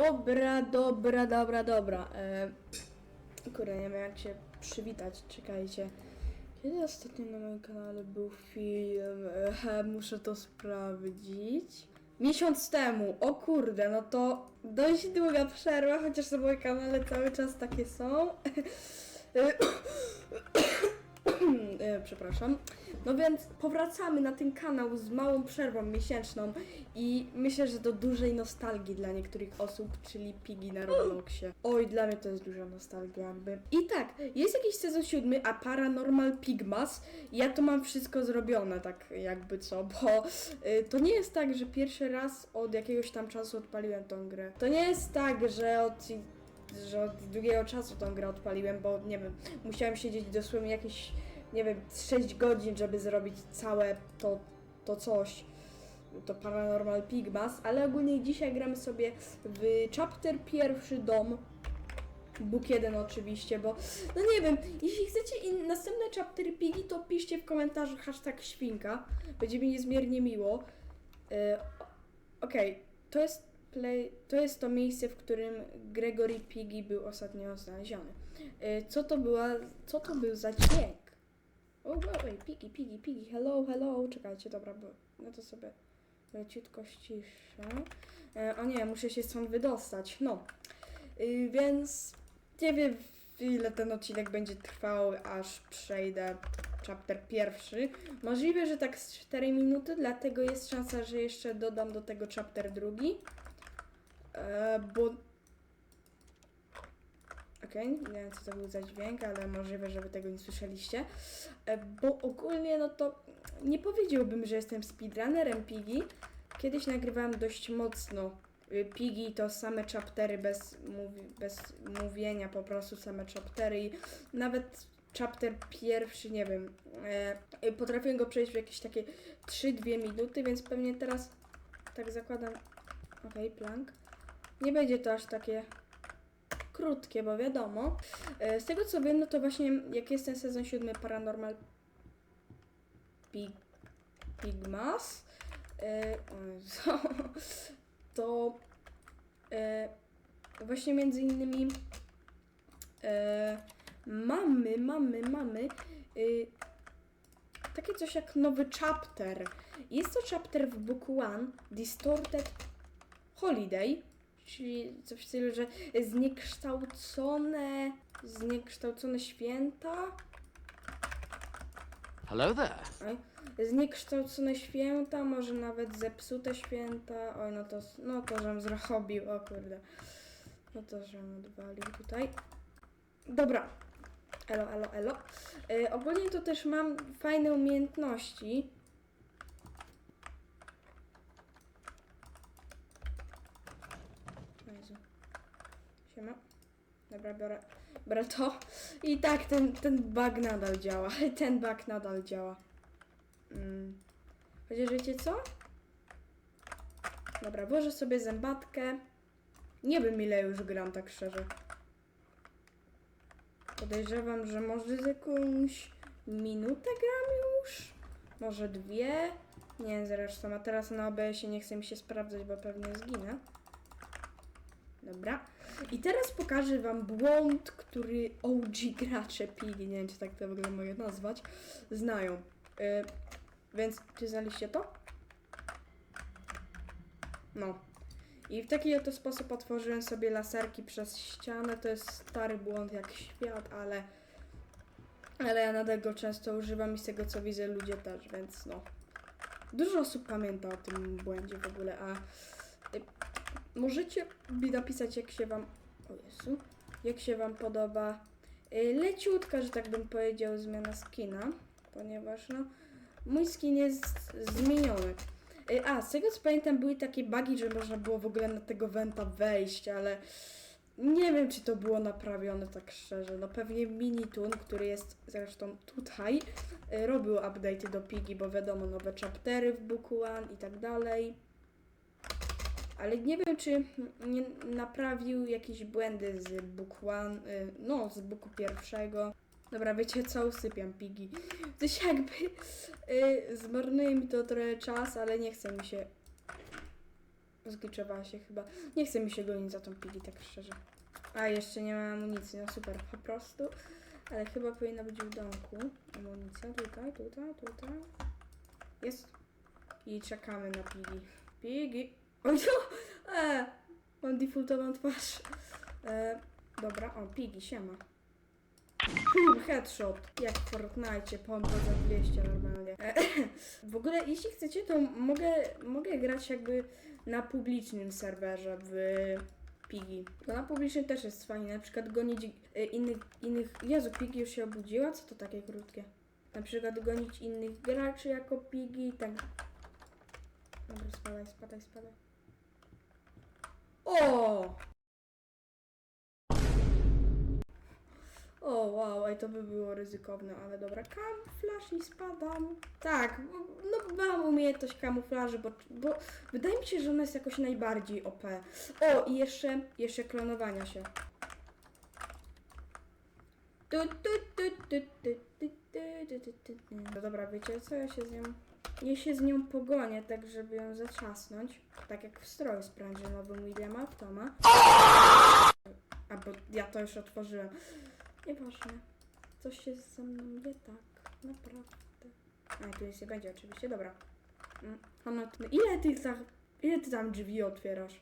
Dobra, dobra, dobra, dobra. E, kurde, nie wiem jak się przywitać, czekajcie. Kiedy ostatnio na moim kanale był film? E, muszę to sprawdzić. Miesiąc temu, o kurde, no to dość długa przerwa, chociaż na moim kanale cały czas takie są. E, e, Przepraszam. No więc powracamy na ten kanał z małą przerwą miesięczną i myślę, że do dużej nostalgii dla niektórych osób, czyli Pigi na Robloxie. Oj, dla mnie to jest duża nostalgia jakby. I tak, jest jakiś sezon siódmy, a Paranormal Pigmas, ja to mam wszystko zrobione, tak jakby co, bo y, to nie jest tak, że pierwszy raz od jakiegoś tam czasu odpaliłem tą grę. To nie jest tak, że od że od długiego czasu tą grę odpaliłem, bo nie wiem, musiałem siedzieć dosłownie jakieś, nie wiem, 6 godzin, żeby zrobić całe to, to coś, to Paranormal Pigmas, ale ogólnie dzisiaj gramy sobie w chapter pierwszy dom, Book 1 oczywiście, bo no nie wiem, jeśli chcecie in, następne chaptery Pigi, to piszcie w komentarzu hashtag świnka, będzie mi niezmiernie miło. E, Okej, to jest play, to jest to miejsce, w którym Gregory Piggy był ostatnio znaleziony. E, Co to była, co to był za dźwięk? O, wow, ej, Piggy, Piggy, Piggy, hello, hello, czekajcie, dobra, bo no to sobie leciutko ściszę. E, o nie, muszę się stąd wydostać, no. Y, więc nie wiem, ile ten odcinek będzie trwał, aż przejdę chapter pierwszy. Możliwe, że tak z 4 minuty, dlatego jest szansa, że jeszcze dodam do tego chapter drugi. E, bo... Okej, nie wiem co to był za dźwięk, ale możliwe, że wy tego nie słyszeliście. E, bo ogólnie, no to nie powiedziałbym, że jestem speedrunnerem Pigi. Kiedyś nagrywałem dość mocno y, Pigi to same chaptery bez, mówi, bez mówienia, po prostu same chaptery i nawet chapter pierwszy, nie wiem, e, e, potrafiłem go przejść w jakieś takie 3-2 minuty, więc pewnie teraz tak zakładam, okej, plank. Nie będzie to aż takie krótkie, bo wiadomo. E, z tego co wiem, no to właśnie jak jest ten sezon siódmy Paranormal Pig, Pigmas, e, to e, właśnie między innymi mamy, mamy, mamy y, takie coś jak nowy chapter. Jest to chapter w Book One, Distorted Holiday, czyli coś w stylu, że zniekształcone, zniekształcone święta, Hello there. Oj, zniekształcone święta, może nawet zepsute święta. Oj, no to, no to, żem zrobił, o kurde. No to, żem odwalił tutaj. Dobra. Elo, elo, elo. Y, ogólnie to też mam fajne umiejętności. O Jezu. Siema. Dobra, biorę, biorę to. I tak, ten, ten bug nadal działa. Ten bug nadal działa. Mm. Chociaż wiecie co? Dobra, włożę sobie zębatkę. Nie wiem ile już gram, tak szczerze. Podejrzewam, że może z jakąś minutę gram już? Może dwie? Nie zresztą, a teraz na OBS-ie nie chce mi się sprawdzać, bo pewnie zginę. Dobra. I teraz pokażę wam błąd, który OG gracze Pigi, nie wiem czy tak to w ogóle mogę nazwać, znają. Y, więc czy znaliście to? No. I w taki oto sposób otworzyłem sobie laserki przez ścianę. To jest stary błąd jak świat, ale ale ja nadal go często używam i z tego co widzę ludzie też, więc no. Dużo osób pamięta o tym błędzie w ogóle, a możecie napisać jak się wam o Jezu, jak się wam podoba y, leciutka, że tak bym powiedział, zmiana skina, ponieważ no mój skin jest zmieniony. Y, A, z tego co pamiętam były takie bugi, że można było w ogóle na tego wenta wejść, ale nie wiem czy to było naprawione tak szczerze. No pewnie Minitun, który jest zresztą tutaj, y, robił update do Pigi, bo wiadomo, nowe chaptery w Book One i tak dalej. Ale nie wiem, czy nie naprawił jakieś błędy z Book One, y, no z Booku pierwszego. Dobra, wiecie co, usypiam Pigi. Się jakby y, zmarnuje mi to trochę czas, ale nie chce mi się Zgliczowała się chyba. Nie chce mi się gonić za tą pigi, tak szczerze. A, jeszcze nie mam amunicji, no super, po prostu. Ale chyba powinna być w domku. Amunicja tutaj, tutaj, tutaj. Jest. I czekamy na pigi. Pigi. Oj, no! E, mam defaultową twarz. E, dobra, o, pigi, siema. Pum, headshot. Jak w Fortnite, pompa za 200 normalnie. E, w ogóle, jeśli chcecie, to mogę, mogę grać jakby na publicznym serwerze w Pigi. Bo na publicznym też jest fajnie, na przykład gonić e, innych, innych... Jezu, Pigi już się obudziła? Co to takie krótkie? Na przykład gonić innych graczy jako Pigi, tak... Dobra, spadaj, spadaj, spadaj. O! O, wow, ej, to by było ryzykowne, ale dobra. Kamuflaż i spadam. Tak, no mam umiejętność kamuflażu, bo, bo wydaje mi się, że ona jest jakoś najbardziej OP. O, i jeszcze, jeszcze klonowania się. No dobra, wiecie co, ja się z nią... Ja się z nią pogonię, tak żeby ją zatrzasnąć. Tak jak w stroju sprężynowym Williama Toma. A bo ja to już otworzyłem. Nieważne. Coś się ze mną nie tak. Naprawdę. A, tu nic nie będzie oczywiście, dobra. No ile tych za, ile ty tam drzwi otwierasz?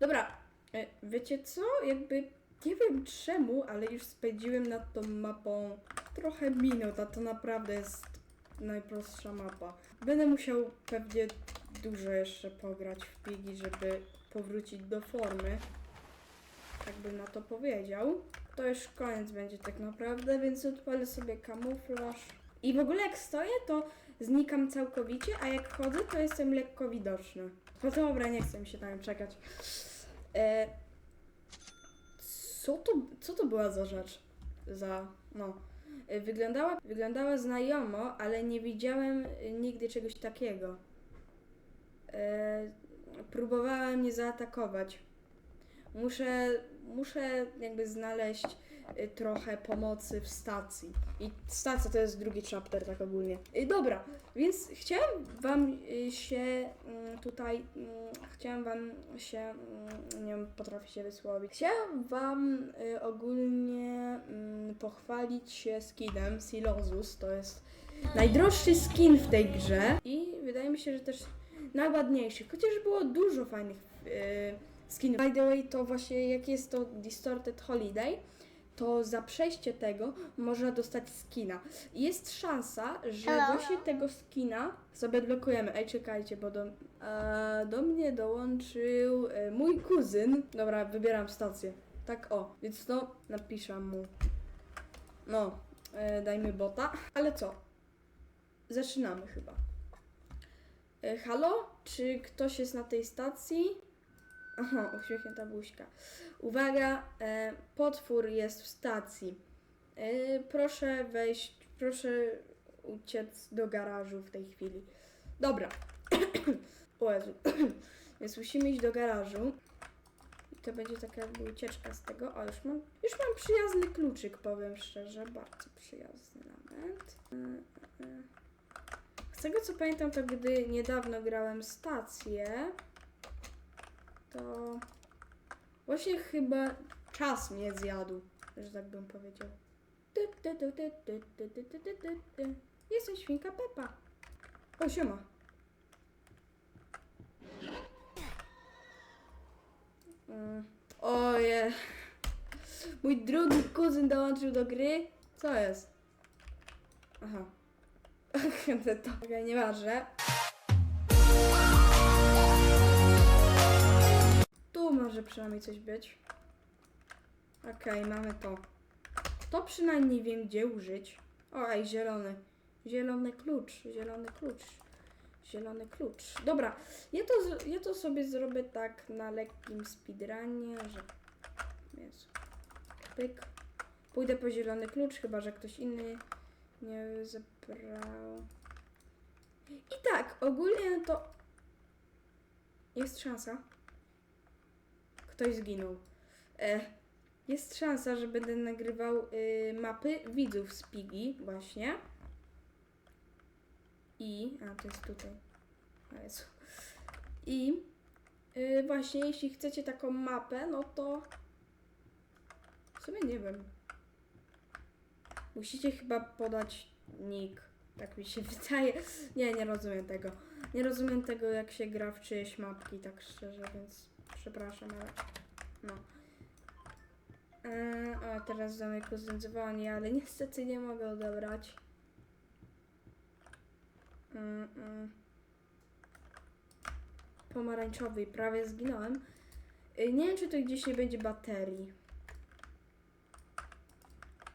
Dobra, e, wiecie co? Jakby nie wiem czemu, ale już spędziłem nad tą mapą trochę minut, a to naprawdę jest najprostsza mapa. Będę musiał pewnie dużo jeszcze pograć w pigi, żeby powrócić do formy. Tak bym na to powiedział. To już koniec będzie tak naprawdę, więc odpalę sobie kamuflaż. I w ogóle jak stoję, to znikam całkowicie, a jak chodzę, to jestem lekko widoczny. No dobra, nie chcę mi się tam czekać. E, co, to, co to była za rzecz? Za, no. E, Wyglądała, wyglądała znajomo, ale nie widziałem e, nigdy czegoś takiego. E, próbowała mnie zaatakować. Muszę, muszę jakby znaleźć trochę pomocy w stacji. I stacja to jest drugi chapter, tak ogólnie. Y, Dobra, więc chciałem wam y, się mm, tutaj, mm, chciałem wam się, mm, nie wiem, potrafię się wysłowić. Chciałem wam y, ogólnie pochwalić się skinem Silozus, to jest najdroższy skin w tej grze i wydaje mi się, że też najładniejszy, chociaż było dużo fajnych y, skinów. By the way, to właśnie jak jest to Distorted Holiday, to za przejście tego można dostać skina. Jest szansa, że Hello. właśnie tego skina sobie blokujemy. Ej, czekajcie, bo do, e, do mnie dołączył e, mój kuzyn. Dobra, wybieram stację. Tak o, więc no, napiszę mu. No, e, dajmy bota. Ale co? Zaczynamy chyba. E, halo? Czy ktoś jest na tej stacji? Aha, uśmiechnięta buźka. Uwaga, e, potwór jest w stacji. E, proszę wejść, proszę uciec do garażu w tej chwili. Dobra. o Jezu. Więc musimy iść do garażu. I to będzie taka jakby ucieczka z tego. O, już mam, już mam przyjazny kluczyk, powiem szczerze. Bardzo przyjazny nawet. E, e, e. Z tego co pamiętam, to gdy niedawno grałem stację, to właśnie chyba czas mnie zjadł, że tak bym powiedział. Jestem świnka Pepa. O, siema. Mm, oje. Mój drugi kuzyn dołączył do gry. Co jest? Aha. Chyba to. Okej, okay, nieważne. Może przynajmniej coś być. Okej, mamy to. To przynajmniej wiem, gdzie użyć. O, ej, zielony. Zielony klucz, zielony klucz. Zielony klucz. Dobra, ja to, ja to sobie zrobię tak na lekkim speedrunie, że... Jezu. Pyk. Pójdę po zielony klucz, chyba że ktoś inny nie zebrał. I tak, ogólnie to jest szansa. Ktoś zginął. E, jest szansa, że będę nagrywał y, mapy widzów z Pigi właśnie. I. A to jest tutaj. Jezu. I Yy, właśnie, jeśli chcecie taką mapę, no to w sumie nie wiem. Musicie chyba podać nick. Tak mi się wydaje. Nie, nie rozumiem tego. Nie rozumiem tego, jak się gra w czyjeś mapki, tak szczerze, więc przepraszam, ale no. Eee, a teraz do mnie kuzyn dzwoni, ale niestety nie mogę odebrać. Mm, mm. Pomarańczowy, prawie zginąłem. Nie wiem, czy tu gdzieś nie będzie baterii.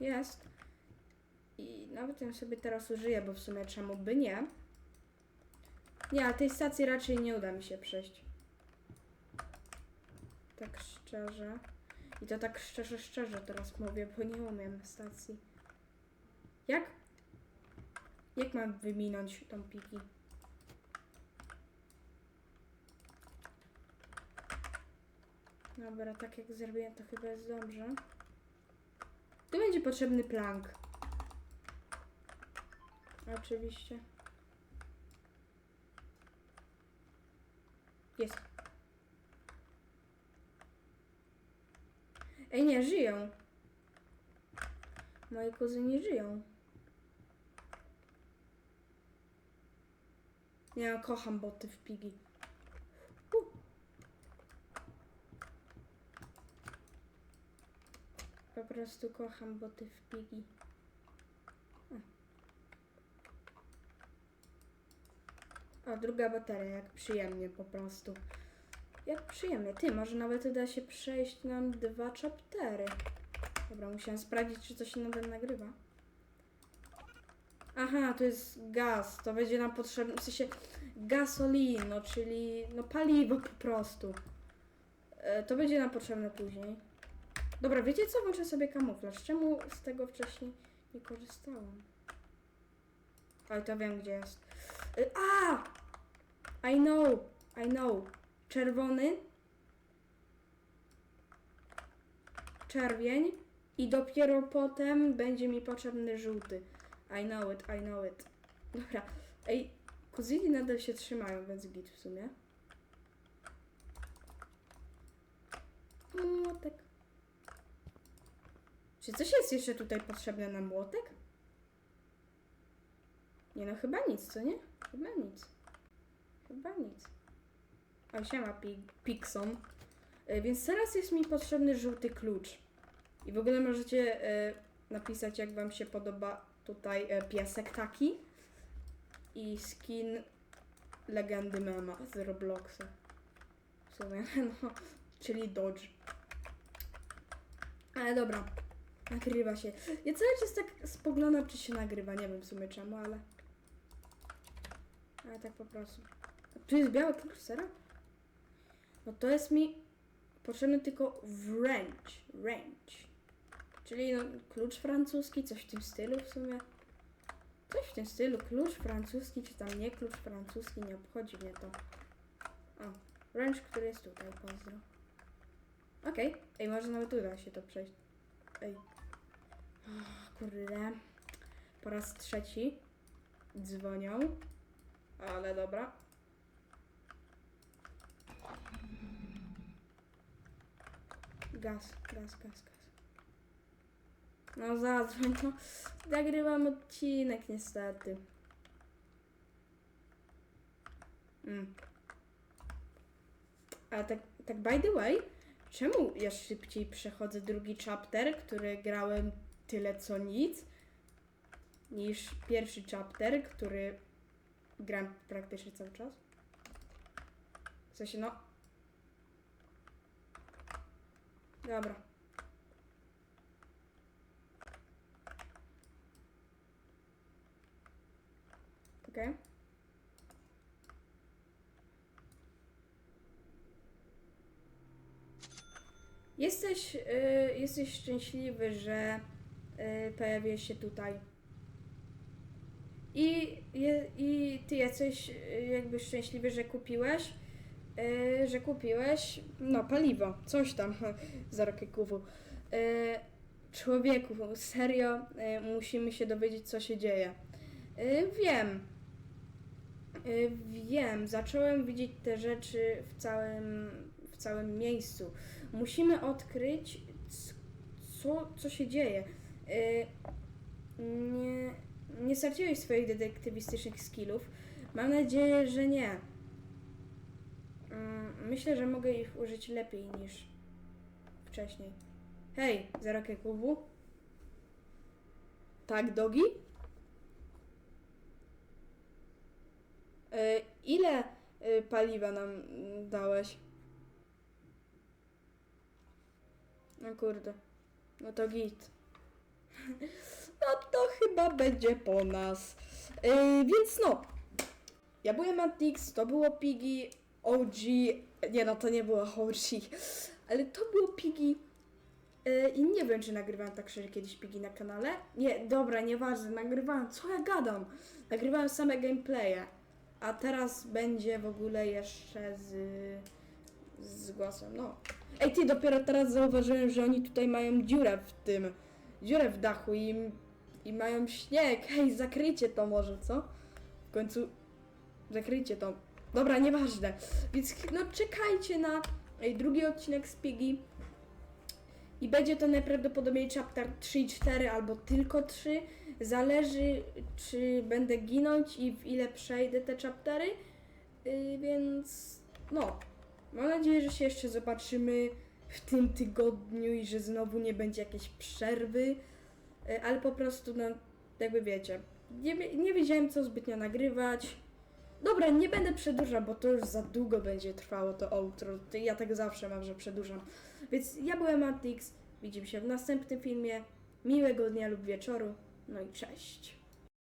Jest. I nawet ją sobie teraz użyję, bo w sumie czemu by nie. Nie, ale tej stacji raczej nie uda mi się przejść. Szczerze. I to tak szczerze, szczerze teraz mówię, bo nie umiem stacji. Jak? Jak mam wyminąć tą piki? Dobra, tak jak zrobiłem, to chyba jest dobrze. Tu będzie potrzebny plank. Oczywiście. Jest. Ej, nie, żyją. Moi kuzyni żyją. Ja kocham boty w pigi. Po prostu kocham boty w pigi. O, druga bateria, jak przyjemnie po prostu. Jak przyjemnie. Ty, może nawet uda się przejść nam dwa chaptery. Dobra, musiałam sprawdzić, czy coś się nawet nagrywa. Aha, to jest gaz. To będzie nam potrzebne, w sensie gasolino, czyli no paliwo po prostu. E, to będzie nam potrzebne później. Dobra, wiecie co? Włączę sobie kamuflaż. Czemu z tego wcześniej nie korzystałam? Oj, to wiem, gdzie jest. Y, A! I know, I know. Czerwony. Czerwień. I dopiero potem będzie mi potrzebny żółty. I know it, I know it. Dobra. Ej, kuzyni nadal się trzymają, więc git w sumie. Młotek. Czy coś jest jeszcze tutaj potrzebne na młotek? Nie no, chyba nic, co nie? Chyba nic. Chyba nic. O, siema, Pi- Pixon. Y, Więc teraz jest mi potrzebny żółty klucz. I w ogóle możecie y, napisać, jak wam się podoba tutaj y, piesek taki. I skin legendy mema z Robloxa. W sumie, no, czyli Dodge. Ale dobra, nagrywa się. Ja cały czas tak spoglądam, czy się nagrywa. Nie wiem w sumie czemu, ale... Ale tak po prostu. Tu jest biały klucz, serio? No to jest mi potrzebny tylko wrench. Wrench. Czyli no, klucz francuski, coś w tym stylu w sumie. Coś w tym stylu. Klucz francuski, czy tam nie klucz francuski, nie obchodzi mnie to. O, wrench, który jest tutaj, pozdro. Okej. Ej, może nawet uda się to przejść. Ej. Ach, Kurde. Po raz trzeci dzwonią. Ale dobra. Gaz, gaz, gaz, gaz. No zadzwoń, no. Nagrywam odcinek niestety. Mm. A tak, tak by the way, czemu ja szybciej przechodzę drugi chapter, który grałem tyle co nic, niż pierwszy chapter, który gram praktycznie cały czas? W sensie, no... Dobra. Okej. Jesteś, y, jesteś szczęśliwy, że y, pojawiłeś się tutaj. I, je, I ty jesteś y, jakby szczęśliwy, że kupiłeś, y, że kupiłeś, no paliwo, coś tam za Rokikuwu. Y, człowieku, serio, y, musimy się dowiedzieć, co się dzieje. Wiem. Wiem, zacząłem widzieć te rzeczy w całym, w całym miejscu. Musimy odkryć, co, co się dzieje. Nie, nie straciłeś swoich detektywistycznych skillów. Mam nadzieję, że nie. Myślę, że mogę ich użyć lepiej niż wcześniej. Hej, zero kubu. Tak, dogi? E, ile e, paliwa nam mm, dałeś? No kurde. No to git. No to chyba będzie po nas. E, więc no. Ja byłem Matix, to było Piggy, OG. Nie no, to nie było OG. Ale to było Piggy. E, I nie wiem, czy nagrywałem tak szczerze kiedyś Piggy na kanale. Nie, dobra, nieważne, nagrywałem. Co ja gadam? Nagrywałem same gameplaye. A teraz będzie w ogóle jeszcze z, z głosem, no. Ej, ty, dopiero teraz zauważyłem, że oni tutaj mają dziurę w tym, dziurę w dachu i, i mają śnieg. Hej, zakryjcie to może, co? W końcu zakryjcie to. Dobra, nieważne. Więc no czekajcie na drugi odcinek z Piggy. I będzie to najprawdopodobniej chapter 3 i 4 albo tylko 3. Zależy, czy będę ginąć i w ile przejdę te chaptery. Yy, więc no, mam nadzieję, że się jeszcze zobaczymy w tym tygodniu i że znowu nie będzie jakiejś przerwy. Yy, ale po prostu, no, jakby wiecie, nie, nie wiedziałem co zbytnio nagrywać. Dobra, nie będę przedłużał, bo to już za długo będzie trwało to outro. Ja tak zawsze mam, że przedłużam. Więc ja byłem Antix. Widzimy się w następnym filmie. Miłego dnia lub wieczoru. No i cześć.